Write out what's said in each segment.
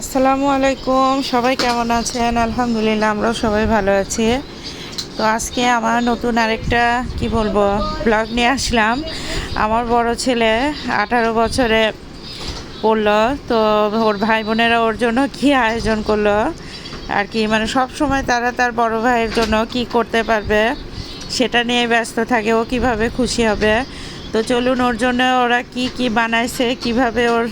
আসসালামু আলাইকুম, সবাই কেমন আছেন? আলহামদুলিল্লাহ, আমরাও সবাই ভালো আছি। তো আজকে আমার নতুন আরেকটা, কি বলব ব্লগ নিয়ে আসলাম। আমার বড় ছেলে আঠারো বছরে পড়ল, তো ওর ভাই বোনেরা ওর জন্য কি আয়োজন করল, আর কি মানে সব সময় তারা তার বড় ভাইয়ের জন্য কি করতে পারবে, সেটা নিয়ে ব্যস্ত থাকে, ও কীভাবে খুশি হবে। তো চলুন ওর জন্য ওরা কি কি বানাইছে, কীভাবে ওর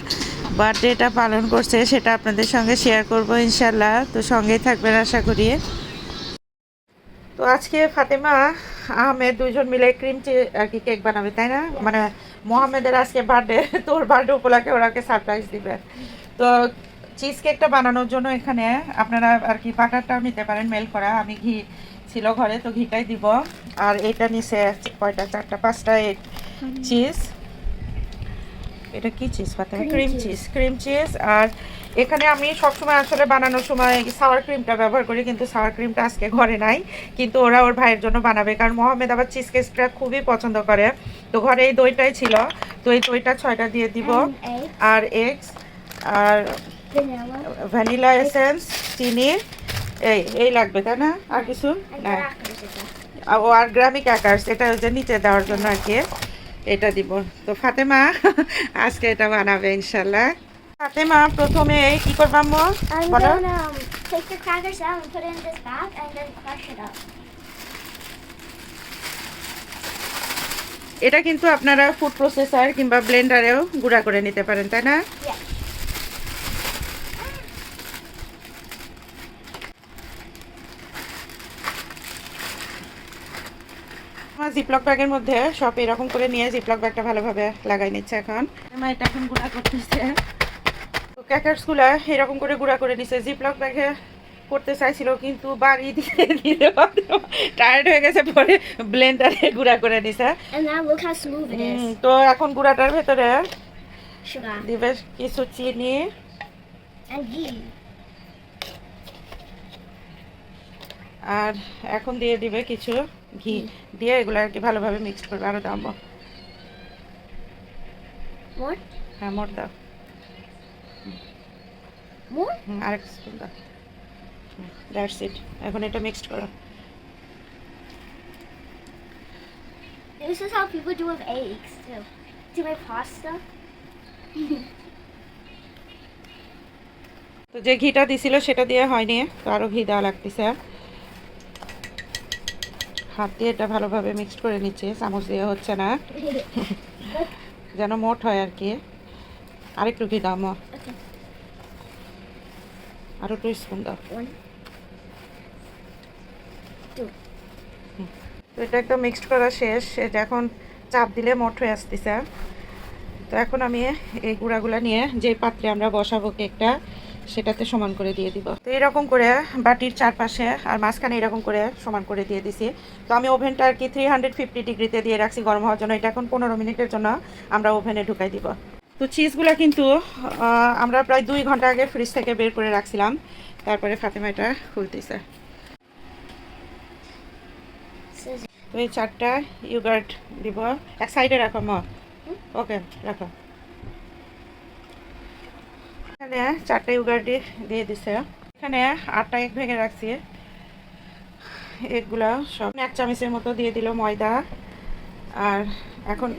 বার্থডেটা পালন করছে, সেটা আপনাদের সঙ্গে শেয়ার করব ইনশাল্লাহ। তো সঙ্গেই থাকবেন আশা করি। তো আজকে ফাতেমা, আহমেদ দুজন মিলে ক্রিম আর কি কেক বানাবে, তাই না? মানে মোহাম্মেদের আজকে বার্থডে, তোর বার্থডে উপলক্ষে ওরাকে সারপ্রাইজ দিবে। তো চিজ কেকটা বানানোর জন্য এখানে আপনারা আর কি বাটারটাও নিতে পারেন মেল করা। আমি ঘি ছিল ঘরে, তো ঘিটাই দিব। আর এটা নিচে কয়টা চারটা পাঁচটা চিজ এটা কি cheese Fatema cream cheese cream cheese আর এখানে আমি সবসময় আসলে বানানোর সময় সাওয়ার ক্রিমটা ব্যবহার করি কিন্তু সাওয়ার ক্রিমটা আজকে ঘরে নাই কিন্তু ওরা ওর ভাইয়ের জন্য বানাবে। কারণ মোহাম্মেদ আবার চিজ কেকটা খুবই পছন্দ করে। তো ঘরে এই দইটাই ছিল। তো এই দইটা ছয়টা দিয়ে দিব। আর এগস আর ভ্যানিলা এসেন্স চিনি এই এই লাগবে তাই না? আর কিছু? না. ও আর গ্রামিক আকাশ এটা ওই যে নিচে দেওয়ার জন্য আর কি। এটা দিব। তো ফাতেমা আজকে এটা বানাবে ইনশাল্লাহ। ফাতেমা প্রথমে এই কি করবা মো বলো। gonna take the crackers out and put it in this bag and then crush it up. এটা কিন্তু আপনারা ফুড প্রসেসর কিংবা ব্লেন্ডারেও গুঁড়া করে নিতে পারেন তাই না? জিপলক ব্যাগের মধ্যে সব এরকম করে নিয়ে জিপলক ব্যাগটা ভালোভাবে লাগাই নিচ্ছে এখন। আমার এটা এখন গুঁড়া করতেছে। ক্যাকার্সগুলো এরকম করে গুঁড়া করে নিচ্ছে জিপলক ব্যাগে করতে চাইছিল কিন্তু বাড়ি দিয়ে দিলে। টায়ার্ড হয়ে গেছে পরে ব্লেন্ডারে গুঁড়া করে নিছে. তো এখন গুঁড়াটার ভেতরে দিবে কিছু চিনি। আর এখন দিয়ে দিবে কিছু ঘি দিয়ে এগুলো আর কি ভালোভাবে মিক্স করবে আরও দাম? হ্যাঁ মোট দাও? আরেক স্পুন দাও দ্যাটস ইট এখন এটা মিক্সড করো This is how people do with eggs too. To make pasta. তো যে ঘিটা দিছিল সেটা দিয়ে হয়নি তো আরও ঘি দেওয়া লাগতেছে হাত দিয়ে এটা ভালোভাবে মিক্সড করে নিচ্ছে চামচ দিয়ে হচ্ছে না। যেন মোট হয় আর কি। আরেকটু ঘি দাও মো। Okay. আরও একটু স্পুন দাও। তো এটা একদম মিক্সড করা শেষ। এটা এখন চাপ দিলে মোট হয়ে আসতেছে। তো এখন আমি এই গুঁড়াগুলা নিয়ে যে পাত্রে আমরা বসাবো কেকটা সেটাতে সমান করে দিয়ে দিব। তো এরকম করে বাটির চারপাশে আর মাঝখানে এরকম করে সমান করে দিয়ে দিছি। তো আমি ওভেনটা আর কি থ্রি হান্ড্রেড ফিফটি ডিগ্রিতে দিয়ে রাখছি গরম হওয়ার জন্য। এটা এখন পনেরো মিনিটের জন্য আমরা ওভেনে ঢুকাই দিব। তো চিজগুলো কিন্তু আমরা প্রায় দুই ঘণ্টা আগে ফ্রিজ থেকে বের করে রাখছিলাম। তারপরে ফাতেমা এটা খুলতেছে। তো এই চারটা ইউগার্ট দিব। এক সাইডে রাখো ম। ওকে রাখো। এখানে চারটে উগার দিয়ে দিয়ে দিছে। এখানে আটটা এক ভেঙে রাখছি। এগুলো সব এক চামচের মতো দিয়ে দিল ময়দা। আর এখন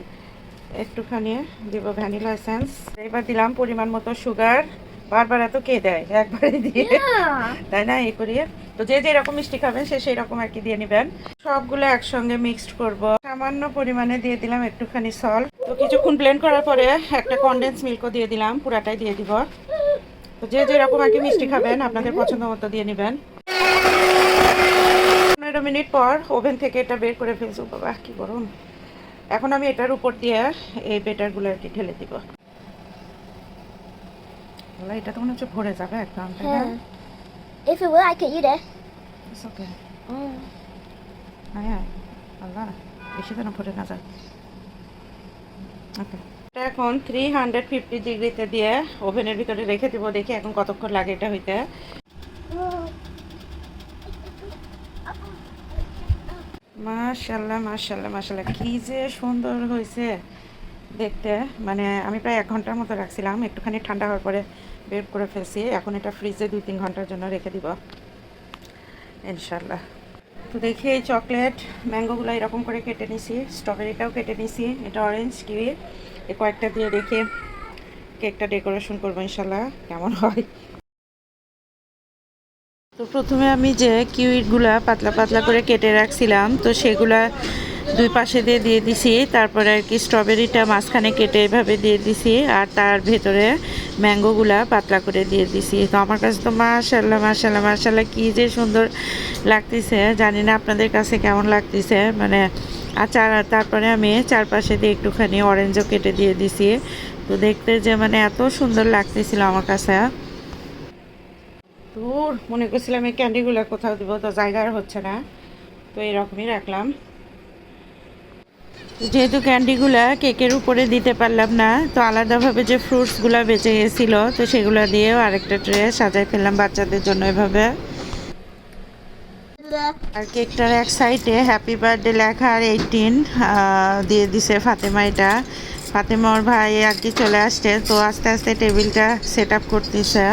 একটুখানি দিব ভ্যানিলা এসেন্স। এবার দিলাম পরিমাণ মতো সুগার বারবার এত কে দেয়? একবারে দিয়ে। তাই না এই করিয়ে? তো যে যে রকম মিষ্টি খাবেন সে সেই রকম আর কি দিয়ে নেবেন। সবগুলো একসঙ্গে মিক্সড করব। সামান্য পরিমাণে দিয়ে দিলাম একটুখানি সল্ট তো কিছুক্ষণ ব্লেন্ড করার পরে একটা কনডেন্স মিল্কও দিয়ে দিলাম পুরাটাই দিয়ে দিব। তো যে যে রকম আর কি মিষ্টি খাবেন আপনাদের পছন্দ মতো দিয়ে নেবেন। পনেরো মিনিট পর ওভেন থেকে এটা বের করে ফেলছো। বাবা কি গরম। এখন আমি এটার উপর দিয়ে এই বেটারগুলো আর কি ঢেলে দিব। আল্লাহ, এটা তো মনে হচ্ছে ভরে যাবে একদম তাই না Yeah. If it will, I could eat it. It's okay. Mm. হ্যাঁ আল্লাহ বেশি যেন ভরে না যায় ওকে এটা এখন থ্রি হান্ড্রেড ফিফটি ডিগ্রিতে দিয়ে ওভেনের ভিতরে রেখে দিব দেখি এখন কতক্ষণ লাগে এটা হইতে মাশাল্লাহ মাশাল্লাহ মাশাল্লাহ কি যে সুন্দর হয়েছে দেখতে মানে আমি প্রায় এক ঘণ্টার মতো রাখছিলাম একটুখানি ঠান্ডা হওয়ার পরে বের করে ফেলছি। এখন এটা ফ্রিজে দুই তিন ঘণ্টার জন্য রেখে দিব। ইনশাল্লাহ তো দেখি এই চকলেট ম্যাঙ্গোগুলো এরকম করে কেটে নিছি। স্ট্রবেরিটাও কেটে নিছি। এটা অরেঞ্জ কিউই এ কয়েকটা দিয়ে দেখি কেকটা ডেকোরেশন করব ইনশাল্লাহ কেমন হয়? তো প্রথমে আমি যে কিউইটগুলা পাতলা পাতলা করে কেটে রাখছিলাম, তো সেগুলা দুই পাশে দিয়ে দিয়ে দিছি। তারপরে আর কি স্ট্রবেরিটা মাঝখানে কেটে এভাবে দিয়ে দিছি। আর তার ভেতরে ম্যাঙ্গোগুলা পাতলা করে দিয়ে দিছি। তো আমার কাছে তো মাশাল্লাহ মাশাল্লাহ মাশাল্লাহ কী যে সুন্দর লাগতেছে। জানি না আপনাদের কাছে কেমন লাগতেছে। মানে আর চার তারপরে আমি চারপাশে দিয়ে একটুখানি অরেঞ্জও কেটে দিয়ে দিছি। তো দেখতে যে মানে এত সুন্দর লাগতেছিল আমার কাছে। দূর মনে করছিলাম এই ক্যান্ডিগুলো কোথাও দিব, তো জায়গা হচ্ছে না। তো এরকমই রাখলাম। যেহেতু ক্যান্ডিগুলা কেকের উপরে দিতে পারলাম না, তো আলাদাভাবে যে ফ্রুটসগুলো বেঁচে গেছিল, তো সেগুলো দিয়েও আরেকটা ট্রে সাজাই ফেললাম বাচ্চাদের জন্য এভাবে। আর কেকটার এক সাইডে, হ্যাপি বার্থডে লেখা আর এইটিন দিয়ে দিছে ফাতেমা এটা। ফাতেমা ওর ভাই আর কি চলে আসছে, তো আস্তে আস্তে টেবিলটা সেট আপ করতেছে।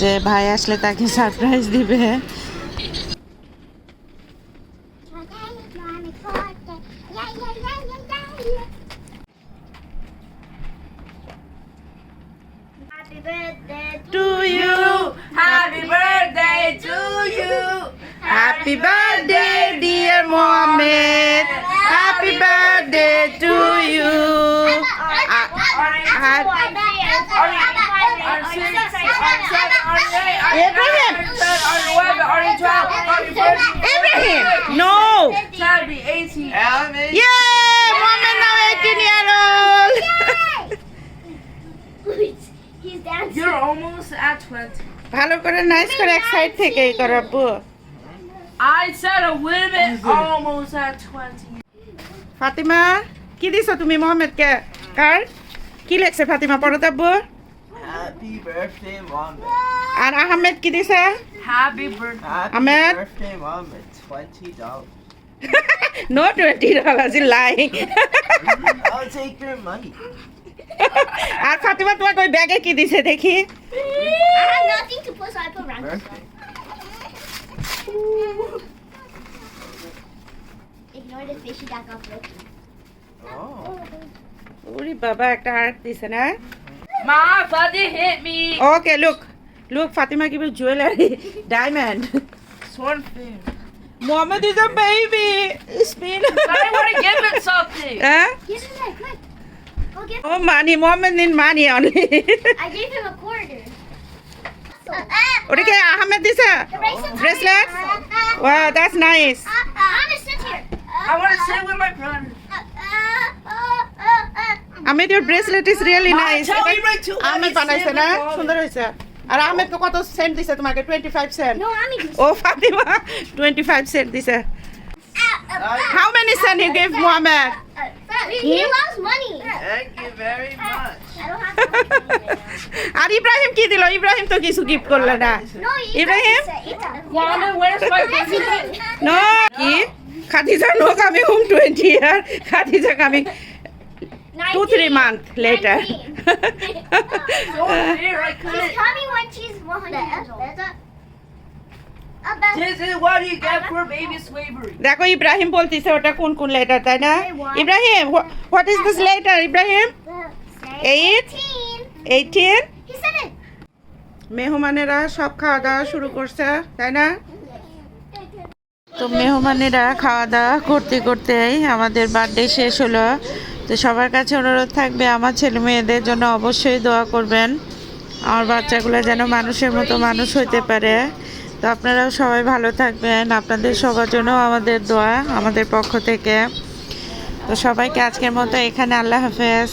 যে ভাই আসলে তাকে সারপ্রাইজ দিবে। happy birthday dear Mohammed happy birthday to you Abraham Ibrahim no yay Mohammed now 18 year old He's dancing. You're almost at 20. ভালো করে নাইস করে এক সাইড থেকেই করাবো I said a little bit almost at 20. Fatima কি দিছো তুমি মোহাম্মদকে কার কি লেখছে ফাতিমা পড়ো তাব্বু Happy birthday, mom. আর আহমেদ কি দিছে Happy birthday. Happy Ahmed? birthday, mom. Twenty dollars. No twenty dollars lie I'll take your money. আর ফাতিমা তোমাকে ওই ব্যাগে কি দিছে দেখি I have nothing to put, so I put round. Birthday. Ignore the fishy that got broken. Oh. ওরে বাবা একটা heart দিছে না Mom, Buddy hit me. Okay look look Fatima give you jewelry diamond Sword thing. Mohammad is a baby spin I want to give it something. হ্যাঁ Give him that, quick. Go get oh money Mohammad নিন money only I gave him a quarter. ওটা কি আহমেদ দিছে Bracelet? Wow that's nice I'm gonna sit here. I want to sit with my brother. Ahmed your bracelet is really Mom, nice tell me right to let Ahmed me বানাইছে sit না with সুন্দর হয়েছে আর আহমেদ তো কত cent দিছে তোমাকে 25 cent No, I'm gonna oh Fatima 25 cent দিছে How many cent you give Mohammed? He loves money. Thank you very much. আর ইব্রাহিম কি দিল ইব্রাহিম তো কিছু গিফট করলো না No, you Ibrahim? Mama, where's my bracelet? No কি Khadija no coming home 20 year Khadija coming 2 3 month later Over here, I She's couldn't. coming when she's 100 years old. This is what you get for baby slavery. দেখো ইব্রাহিম বলতিছে ওটা কোন কোন letter তাই না Ibrahim what is this letter Ibrahim Eight? 18. 18 He said it. মেহমানেরা সব খাওয়া দাওয়া শুরু করছে তাই না? তো মেহমানেরা খাওয়া দাওয়া করতে করতেই আমাদের বার্থডে শেষ হলো। তো সবার কাছে অনুরোধ থাকবে আমার ছেলে মেয়েদের জন্য অবশ্যই দোয়া করবেন। আমার বাচ্চাগুলো যেন মানুষের মতো মানুষ হইতে পারে। তো আপনারাও সবাই ভালো থাকবেন। আপনাদের সবার জন্য আমাদের দোয়া আমাদের পক্ষ থেকে। তো সবাইকে আজকের মতো এখানে আল্লাহ হাফেজ।